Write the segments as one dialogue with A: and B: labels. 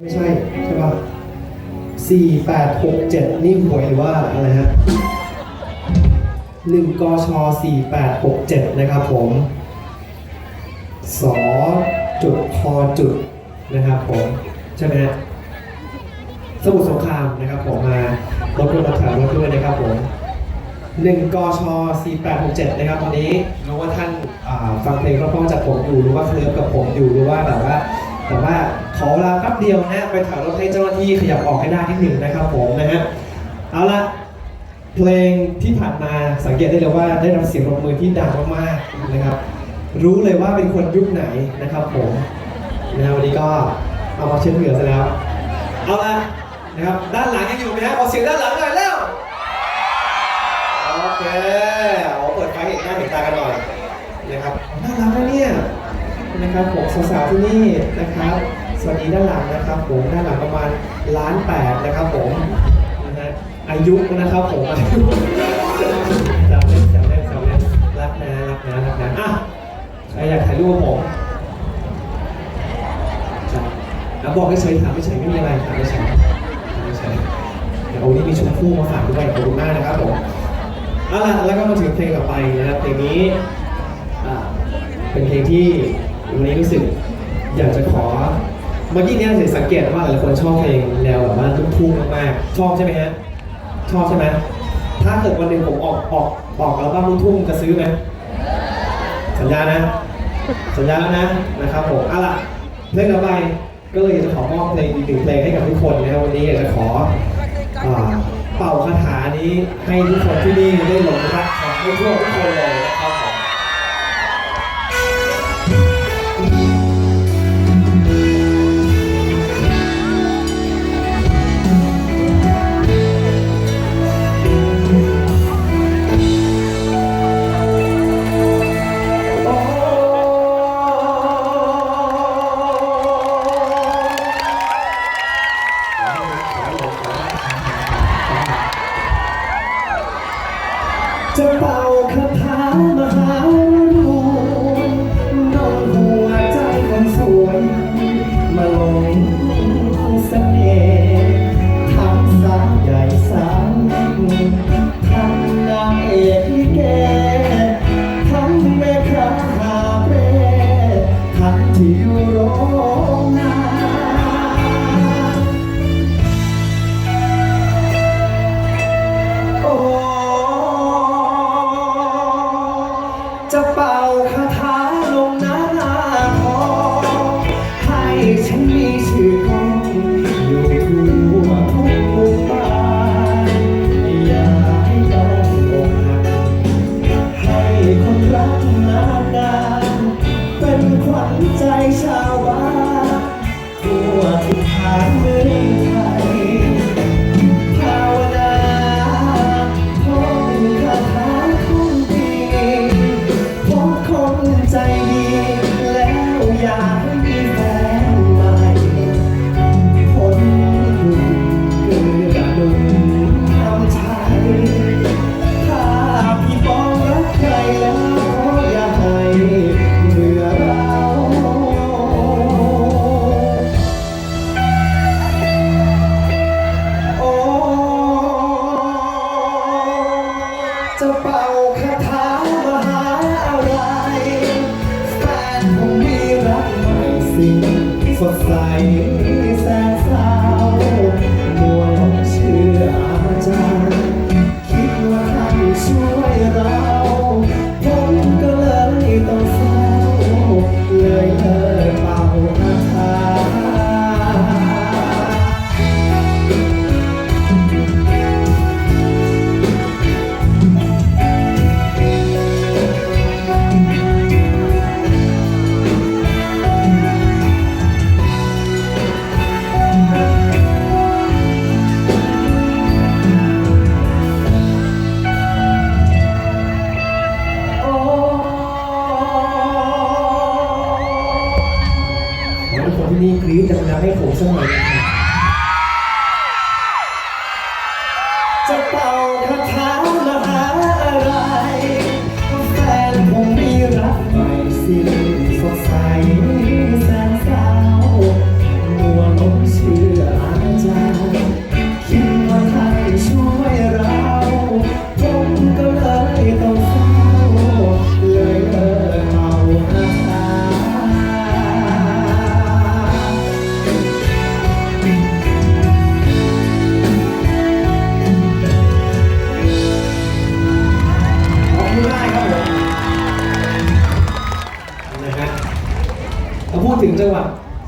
A: ไม่ใช่ ใช่ป่ะสี่แปดหกเจ็ดนี่หวยหรือว่าอะไรฮะหนึ่งกชสี่แปดหกเจ็ดนะครับผมสอจุดพอจุดนะครับผมใช่ไหมฮะสมุทรสงครามนะครับผมมารบกวนรับแถวรถด้วยนะครับผมหนึ่งกชสี่แปดหกเจ็ดนะครับตอนนี้รู้ว่าท่านฟังเพลงเพราะๆจากผมอยู่หรือว่าเคลิร์ฟกับผมอยู่หรือว่าแบบว่าแต่ว่า ขอเวลาแป๊บเดียวนะฮะไปถอยรถให้เจ้าหน้าที่ขยับออกให้ได้นิดหนึ่งนะครับผมนะฮะเอาละเพลงที่ผ่านมาสังเกตได้เลยว่าได้รับเสียงปรบมือที่ดังมากๆนะครับ รู้เลยว่าเป็นคนยุคไหนนะครับผมนะฮะวันนี้ก็เอามาเช็ดเหงื่อซะแล้ว เอาละนะครับด้านหลังยังอยู่ไหมฮะขอเสียงด้านหลังหน่อยเร็วโอเคเอเปิดไฟเห็นหน้าเห็นตากันหน่อยนะครับน่ารักนะเนี่ยนะครับผมสาวๆที่นี่นะครับ สวัสดีด้านหลังนะครับผมด้านหลังประมาณล้านแปดนะครับผมนะฮะอายุนะครับผมอายุจำเล่นจำเล่นจำเล่นรักนะรักนะรักนะอะใครอยากถ่ายรูปกับผมจ้ะอะบอกให้เฉยถามไม่เฉยไม่มีอะไรถามไม่เฉยถามไม่เฉยเดี๋ยววันนี้มีชมพู่มาฝากด้วยขอบคุณมากนะครับผมเอาล่ะแล้วก็มาถึงเพลงต่อไปนะครับเพลงนี้อ่าเป็นเพลงที่วันนี้รู้สึกอยากจะขอ เมื่อกี้เนี้เห็นสังเกตว่าหลายคนชอบเพลงแนวแบบว่าลูกทุ่งมากๆชอบใช่ไหมฮะชอบใช่ไหมถ้าเกิดวันหนึ่งผมออกออกออกอัลบั้มลูกทุ่งจะซื้อไหมสัญญานะ สัญญาแล้วนะนะครับผมเอาล่ะเพลงต่อไปก็เลยอยากจะขอมอบเพลงอีกหนึ่งเพลงให้กับทุกคนนะครับวันนี้อยากจะขอเป่าคาถานี้ให้ทุกคนที่นี่ได้หลงรักของทั่วทุกคนเลยนะครับ จะเป่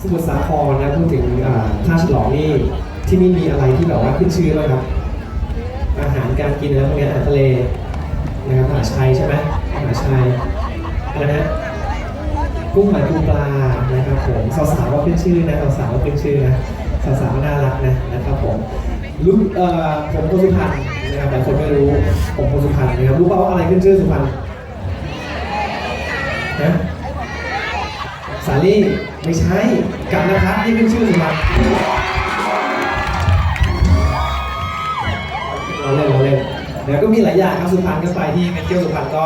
A: สมุทรสาครนะพูดถึงท่าฉลองนี่ที่นี่มีอะไรที่แบบว่าขึ้นชื่อบ้างครับ อาหารการกินอะไรพวกนี้อาหารทะเลนะครับมหาชัยใช่ไหมมหาชัยอะไรนะกุ้งหอยปูปลานะครับผมสาวๆก็ขึ้นชื่อนะสาวๆก็ขึ้นชื่อนะสาวๆก็น่ารักนะนะครับผมลูกเอ่อผมคนสุพรรณนะครับหลายคนไม่รู้ผมคนสุพรรณนะครับรู้เปล่าว่าอะไรขึ้นชื่อสุพรรณนะ สาลี่ไม่ใช่กับนะครับที่ขึ้นชื่อสุพรรณเราเล่นเราเล่นแล้วก็มีหลายอย่างครับสุพรรณก็ไปที่ไปเที่ยวสุพรรณก็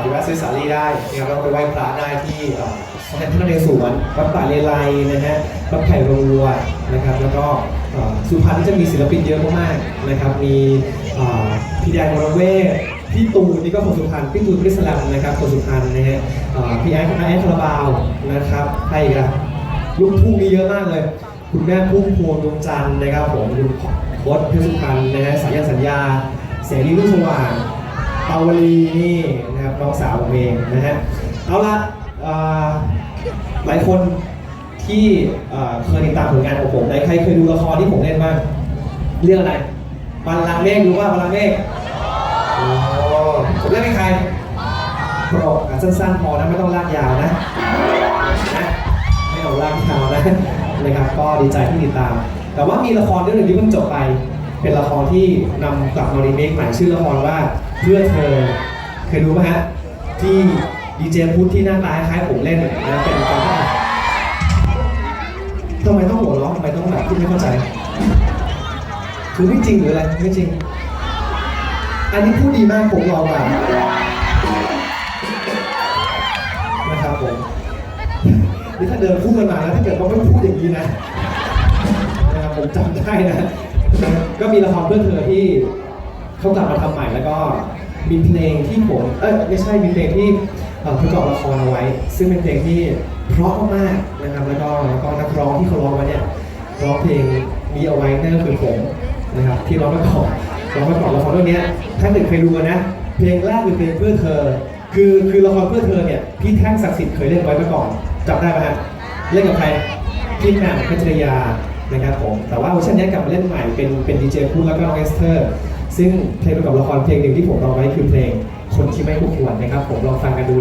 A: ไปแวะซื้อสาลี่ได้นะครับแล้วก็ไปไหว้พระได้ที่เอ่อสมเด็จพระนเรศวรวัดป่าเลไลนะฮะวัดไผ่โรงวัวนะครับ แล้วก็สุพรรณจะมีศิลปินเยอะมากๆนะครับ มีพี่แดงวรเวท พี่ตูนนี่ก็คนสุพรรณพี่ตูนบริสแลมนะครับคนสุพรรณนะฮะเอ่อพี่แอดแอดคาราบาวนะครับใครอีกันลูกทุ่งมีเยอะมากเลย คุณแม่พุ่มพวงดวงจันทร์นะครับผมคุณโค้ดเพชรสุพรรณนะฮะสายันสัญญาเสรีรุ่งสว่างเปาวลีนี่นะครับน้องสาวผมเองนะฮะเอาละหลายคนที่เคยติดตามผลงานของผมใครเคยดูละครที่ผมเล่นบ้างเรื่องอะไรบัลลังก์เมฆรู้ว่าบัลลังก์เมฆ โอ้ผมเล่นเป็นใครโปรดอะสั้นๆพอนะไม่ต้องลากยาวนะนะไม่เอาลากยาวนะนะครับ ก็ดีใจที่ติดตาม แต่ว่ามีละครเรื่องหนึ่งที่เพิ่งจบไป เป็นละครที่นำกลับมารีเมคใหม่ชื่อละครว่าเพื่อเธอเคยดูไหมฮะที่ดีเจพุทธที่หน้าตาคล้ายผมเล่นนะเป็นการทำไมต้องหัวเราะทำไมต้องแบบที่ไม่เข้าใจ คือไม่จริงหรืออะไรไม่จริง อันนี้พูดดีมากผมรอแบบนะครับผมนี่ถ้าเดินคู่กันมาแล้วถ้าเกิดว่าไม่พูดอย่างนี้นะนะครับผมจำได้นะ ก็มีละครเพื่อนเธอที่เขากลับมาทำใหม่แล้วก็มีเพลงที่ผมเอ้ยไม่ใช่มีเพลงที่เอ่อประกอบละครเอาไว้ ซึ่งเป็นเพลงที่เพราะมากๆนะครับแล้วก็แล้วก็นักร้องที่เขาร้องไว้เนี่ยร้องเพลงนี้เอาไว้นั่นก็คือผมนะครับที่ร้องประกอบ ร้องประกอละครเรื่องเนี้ยถ้าเกิดเคยดูกันนะ เพลงแรกคือเพลงเพื่อเธอ คือคือละครเพื่อเธอเนี่ยพี่แท่งศักดิ์สิทธิ์เคยเล่นไว้เมื่อก่อนจำได้ไหมฮะเล่นกับใครพี่แหม่มพัชรยานะครับผมแต่ว่าเวอร์ชันนี้กลับมาเล่นใหม่เป็นเป็นดีเจพูดแล้วก็น้องเอสเตอร์ ซึ่งเพลงประกอบละครเพลงหนึ่งที่ผมร้องไว้คือเพลงคนที่ไม่คู่ควรนะครับผมลองฟังกันดู